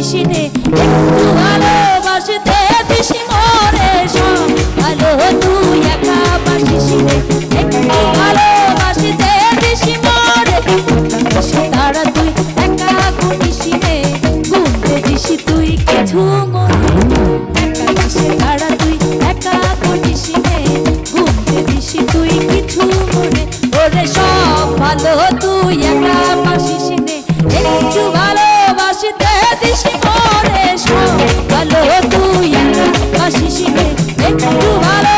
দিসি রে একটু ভালোবাসতে দিসি মরে সব। ভালো তুই একা বাসিস রে একটু ভালোবাসতে দিসি মরে তারা তুই একা ঘুমিসি ঘুমতে দিসি তুই কিছু ভালো তুই একা বাসিস একটু ভালোবাসতে ಮೆಚ್ಚುವೆ ಮೆಚ್ಚುವಾಳೆ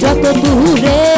যত দূরে